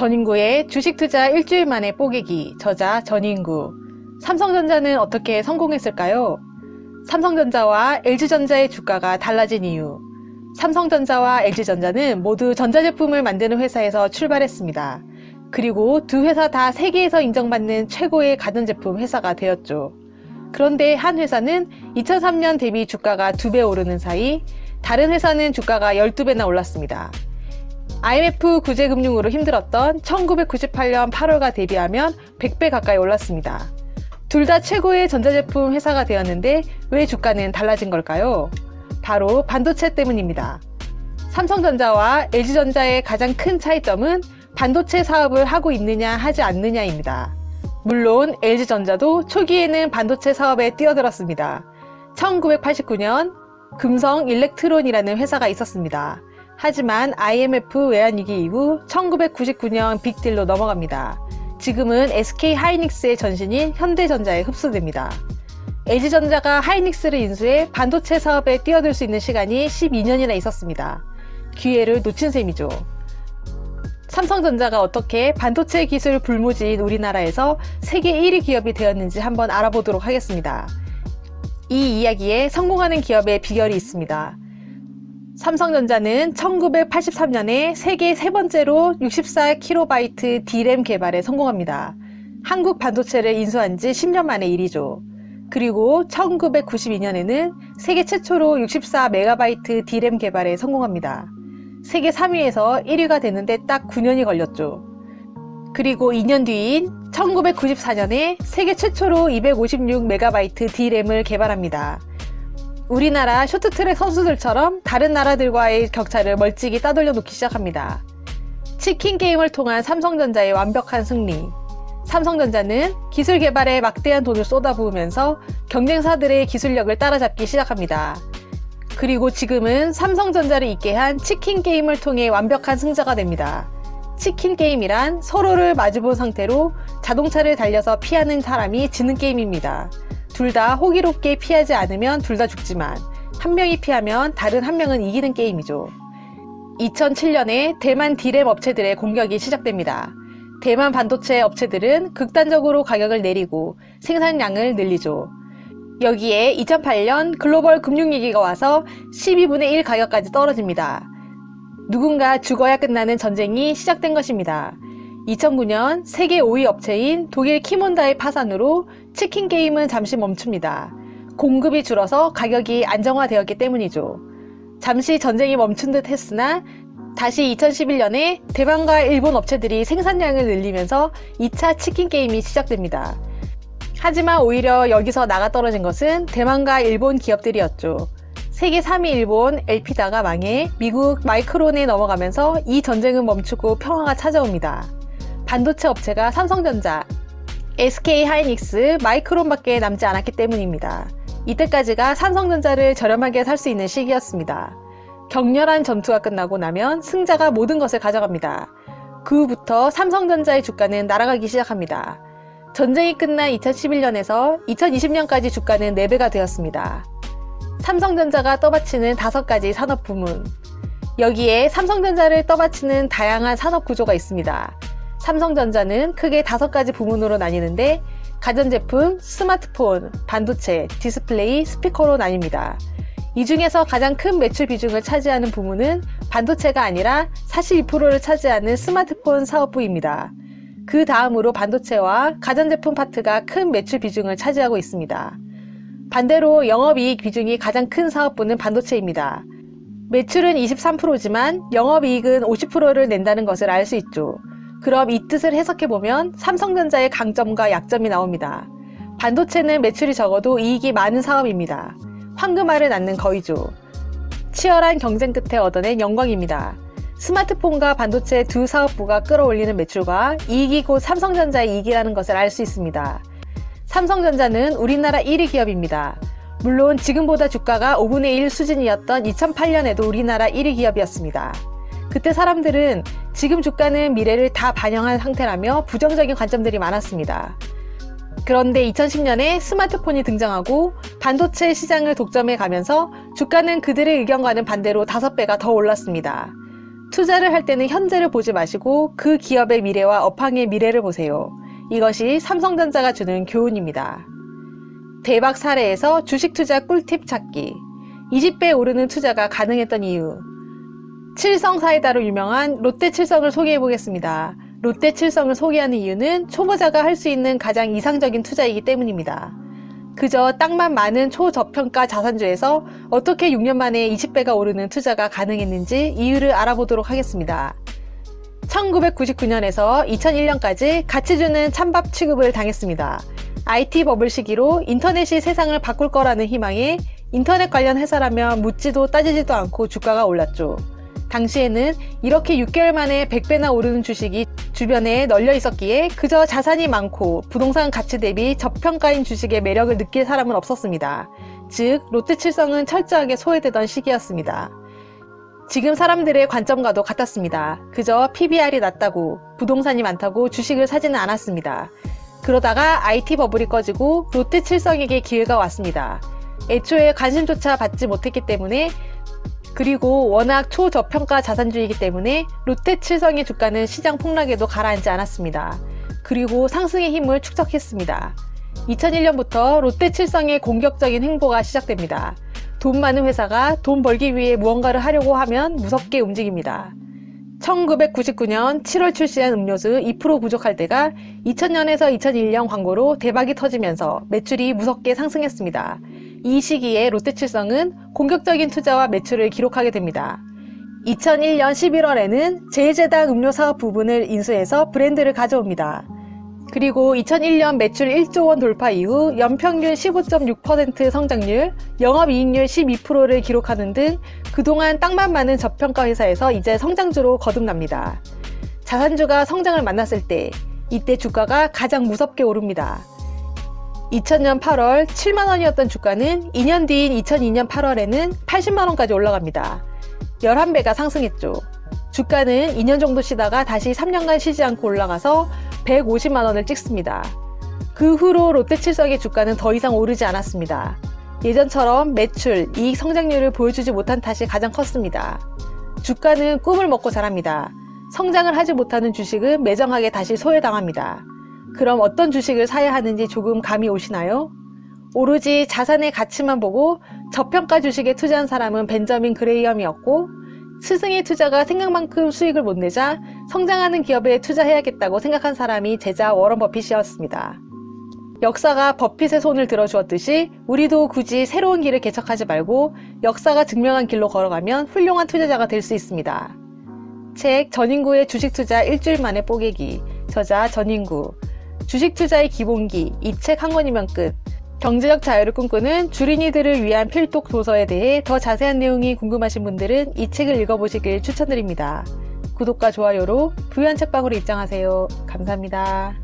전인구의 주식 투자 일주일 만에 뽀개기 저자 전인구 삼성전자는 어떻게 성공했을까요? 삼성전자와 LG전자의 주가가 달라진 이유 삼성전자와 LG전자는 모두 전자제품을 만드는 회사에서 출발했습니다. 그리고 두 회사 다 세계에서 인정받는 최고의 가전제품 회사가 되었죠. 그런데 한 회사는 2003년 대비 주가가 두 배 오르는 사이 다른 회사는 주가가 12배나 올랐습니다. IMF 구제금융으로 힘들었던 1998년 8월과 대비하면 100배 가까이 올랐습니다. 둘 다 최고의 전자제품 회사가 되었는데 왜 주가는 달라진 걸까요? 바로 반도체 때문입니다. 삼성전자와 LG전자의 가장 큰 차이점은 반도체 사업을 하고 있느냐 하지 않느냐입니다. 물론 LG전자도 초기에는 반도체 사업에 뛰어들었습니다. 1989년 금성 일렉트론이라는 회사가 있었습니다. 하지만 IMF 외환위기 이후 1999년 빅딜로 넘어갑니다. 지금은 SK 하이닉스의 전신인 현대전자에 흡수됩니다. LG전자가 하이닉스를 인수해 반도체 사업에 뛰어들 수 있는 시간이 12년이나 있었습니다. 기회를 놓친 셈이죠. 삼성전자가 어떻게 반도체 기술 불모지인 우리나라에서 세계 1위 기업이 되었는지 한번 알아보도록 하겠습니다. 이 이야기에 성공하는 기업의 비결이 있습니다. 삼성전자는 1983년에 세계 세 번째로 64KB D램 개발에 성공합니다. 한국 반도체를 인수한 지 10년 만의 일이죠. 그리고 1992년에는 세계 최초로 64MB D램 개발에 성공합니다. 세계 3위에서 1위가 되는데 딱 9년이 걸렸죠. 그리고 2년 뒤인 1994년에 세계 최초로 256MB D램을 개발합니다. 우리나라 쇼트트랙 선수들처럼 다른 나라들과의 격차를 멀찍이 따돌려 놓기 시작합니다. 치킨 게임을 통한 삼성전자의 완벽한 승리. 삼성전자는 기술 개발에 막대한 돈을 쏟아부으면서 경쟁사들의 기술력을 따라잡기 시작합니다. 그리고 지금은 삼성전자를 있게 한 치킨 게임을 통해 완벽한 승자가 됩니다. 치킨 게임이란 서로를 마주본 상태로 자동차를 달려서 피하는 사람이 지는 게임입니다. 둘 다 호기롭게 피하지 않으면 둘 다 죽지만 한 명이 피하면 다른 한 명은 이기는 게임이죠. 2007년에 대만 디램 업체들의 공격이 시작됩니다. 대만 반도체 업체들은 극단적으로 가격을 내리고 생산량을 늘리죠. 여기에 2008년 글로벌 금융위기가 와서 12분의 1 가격까지 떨어집니다. 누군가 죽어야 끝나는 전쟁이 시작된 것입니다. 2009년 세계 5위 업체인 독일 키몬다의 파산으로 치킨 게임은 잠시 멈춥니다. 공급이 줄어서 가격이 안정화되었기 때문이죠. 잠시 전쟁이 멈춘 듯 했으나 다시 2011년에 대만과 일본 업체들이 생산량을 늘리면서 2차 치킨 게임이 시작됩니다. 하지만 오히려 여기서 나가 떨어진 것은 대만과 일본 기업들이었죠. 세계 3위 일본 엘피다가 망해 미국 마이크론에 넘어가면서 이 전쟁은 멈추고 평화가 찾아옵니다. 반도체 업체가 삼성전자, SK 하이닉스, 마이크론밖에 남지 않았기 때문입니다. 이때까지가 삼성전자를 저렴하게 살 수 있는 시기였습니다. 격렬한 전투가 끝나고 나면 승자가 모든 것을 가져갑니다. 그 후부터 삼성전자의 주가는 날아가기 시작합니다. 전쟁이 끝난 2011년에서 2020년까지 주가는 4배가 되었습니다. 삼성전자가 떠받치는 5가지 산업 부문. 여기에 삼성전자를 떠받치는 다양한 산업 구조가 있습니다. 삼성전자는 크게 5가지 부문으로 나뉘는데 가전제품, 스마트폰, 반도체, 디스플레이, 스피커로 나뉩니다. 이 중에서 가장 큰 매출 비중을 차지하는 부문은 반도체가 아니라 42%를 차지하는 스마트폰 사업부입니다. 그 다음으로 반도체와 가전제품 파트가 큰 매출 비중을 차지하고 있습니다. 반대로 영업이익 비중이 가장 큰 사업부는 반도체입니다. 매출은 23%지만 영업이익은 50%를 낸다는 것을 알 수 있죠. 그럼 이 뜻을 해석해보면 삼성전자의 강점과 약점이 나옵니다. 반도체는 매출이 적어도 이익이 많은 사업입니다. 황금알을 낳는 거위죠. 치열한 경쟁 끝에 얻어낸 영광입니다. 스마트폰과 반도체 두 사업부가 끌어올리는 매출과 이익이 곧 삼성전자의 이익이라는 것을 알 수 있습니다. 삼성전자는 우리나라 1위 기업입니다. 물론 지금보다 주가가 5분의 1 수준이었던 2008년에도 우리나라 1위 기업이었습니다. 그때 사람들은 지금 주가는 미래를 다 반영한 상태라며 부정적인 관점들이 많았습니다. 그런데 2010년에 스마트폰이 등장하고 반도체 시장을 독점해 가면서 주가는 그들의 의견과는 반대로 5배가 더 올랐습니다. 투자를 할 때는 현재를 보지 마시고 그 기업의 미래와 업황의 미래를 보세요. 이것이 삼성전자가 주는 교훈입니다. 대박 사례에서 주식 투자 꿀팁 찾기. 20배 오르는 투자가 가능했던 이유. 칠성 사이다로 유명한 롯데 칠성을 소개해 보겠습니다. 롯데 칠성을 소개하는 이유는 초보자가 할 수 있는 가장 이상적인 투자이기 때문입니다. 그저 땅만 많은 초저평가 자산주에서 어떻게 6년 만에 20배가 오르는 투자가 가능했는지 이유를 알아보도록 하겠습니다. 1999년에서 2001년까지 가치 주는 찬밥 취급을 당했습니다. IT 버블 시기로 인터넷이 세상을 바꿀 거라는 희망에 인터넷 관련 회사라면 묻지도 따지지도 않고 주가가 올랐죠. 당시에는 이렇게 6개월 만에 100배나 오르는 주식이 주변에 널려 있었기에 그저 자산이 많고 부동산 가치 대비 저평가인 주식의 매력을 느낄 사람은 없었습니다. 즉, 롯데칠성은 철저하게 소외되던 시기였습니다. 지금 사람들의 관점과도 같았습니다. 그저 PBR이 낮다고, 부동산이 많다고 주식을 사지는 않았습니다. 그러다가 IT 버블이 꺼지고 롯데칠성에게 기회가 왔습니다. 애초에 관심조차 받지 못했기 때문에 그리고 워낙 초저평가 자산주의이기 때문에 롯데칠성의 주가는 시장 폭락에도 가라앉지 않았습니다. 그리고 상승의 힘을 축적했습니다. 2001년부터 롯데칠성의 공격적인 행보가 시작됩니다. 돈 많은 회사가 돈 벌기 위해 무언가를 하려고 하면 무섭게 움직입니다. 1999년 7월 출시한 음료수 2% 부족할 때가 2000년에서 2001년 광고로 대박이 터지면서 매출이 무섭게 상승했습니다. 이 시기에 롯데칠성은 공격적인 투자와 매출을 기록하게 됩니다. 2001년 11월에는 제일제당 음료 사업 부분을 인수해서 브랜드를 가져옵니다. 그리고 2001년 매출 1조 원 돌파 이후 연평균 15.6% 성장률, 영업이익률 12%를 기록하는 등 그동안 땅만 많은 저평가 회사에서 이제 성장주로 거듭납니다. 자산주가 성장을 만났을 때, 이때 주가가 가장 무섭게 오릅니다. 2000년 8월 7만원이었던 주가는 2년 뒤인 2002년 8월에는 80만원까지 올라갑니다. 11배가 상승했죠. 주가는 2년 정도 쉬다가 다시 3년간 쉬지 않고 올라가서 150만원을 찍습니다. 그 후로 롯데칠성의 주가는 더 이상 오르지 않았습니다. 예전처럼 매출, 이익 성장률을 보여주지 못한 탓이 가장 컸습니다. 주가는 꿈을 먹고 자랍니다. 성장을 하지 못하는 주식은 매정하게 다시 소외당합니다. 그럼 어떤 주식을 사야 하는지 조금 감이 오시나요? 오로지 자산의 가치만 보고 저평가 주식에 투자한 사람은 벤저민 그레이엄이었고 스승의 투자가 생각만큼 수익을 못 내자 성장하는 기업에 투자해야겠다고 생각한 사람이 제자 워런 버핏이었습니다. 역사가 버핏의 손을 들어주었듯이 우리도 굳이 새로운 길을 개척하지 말고 역사가 증명한 길로 걸어가면 훌륭한 투자자가 될 수 있습니다. 책 전인구의 주식 투자 일주일 만에 뽀개기 저자 전인구 주식 투자의 기본기 이 책 한 권이면 끝 경제적 자유를 꿈꾸는 주린이들을 위한 필독 도서에 대해 더 자세한 내용이 궁금하신 분들은 이 책을 읽어보시길 추천드립니다. 구독과 좋아요로 부유한 책방으로 입장하세요. 감사합니다.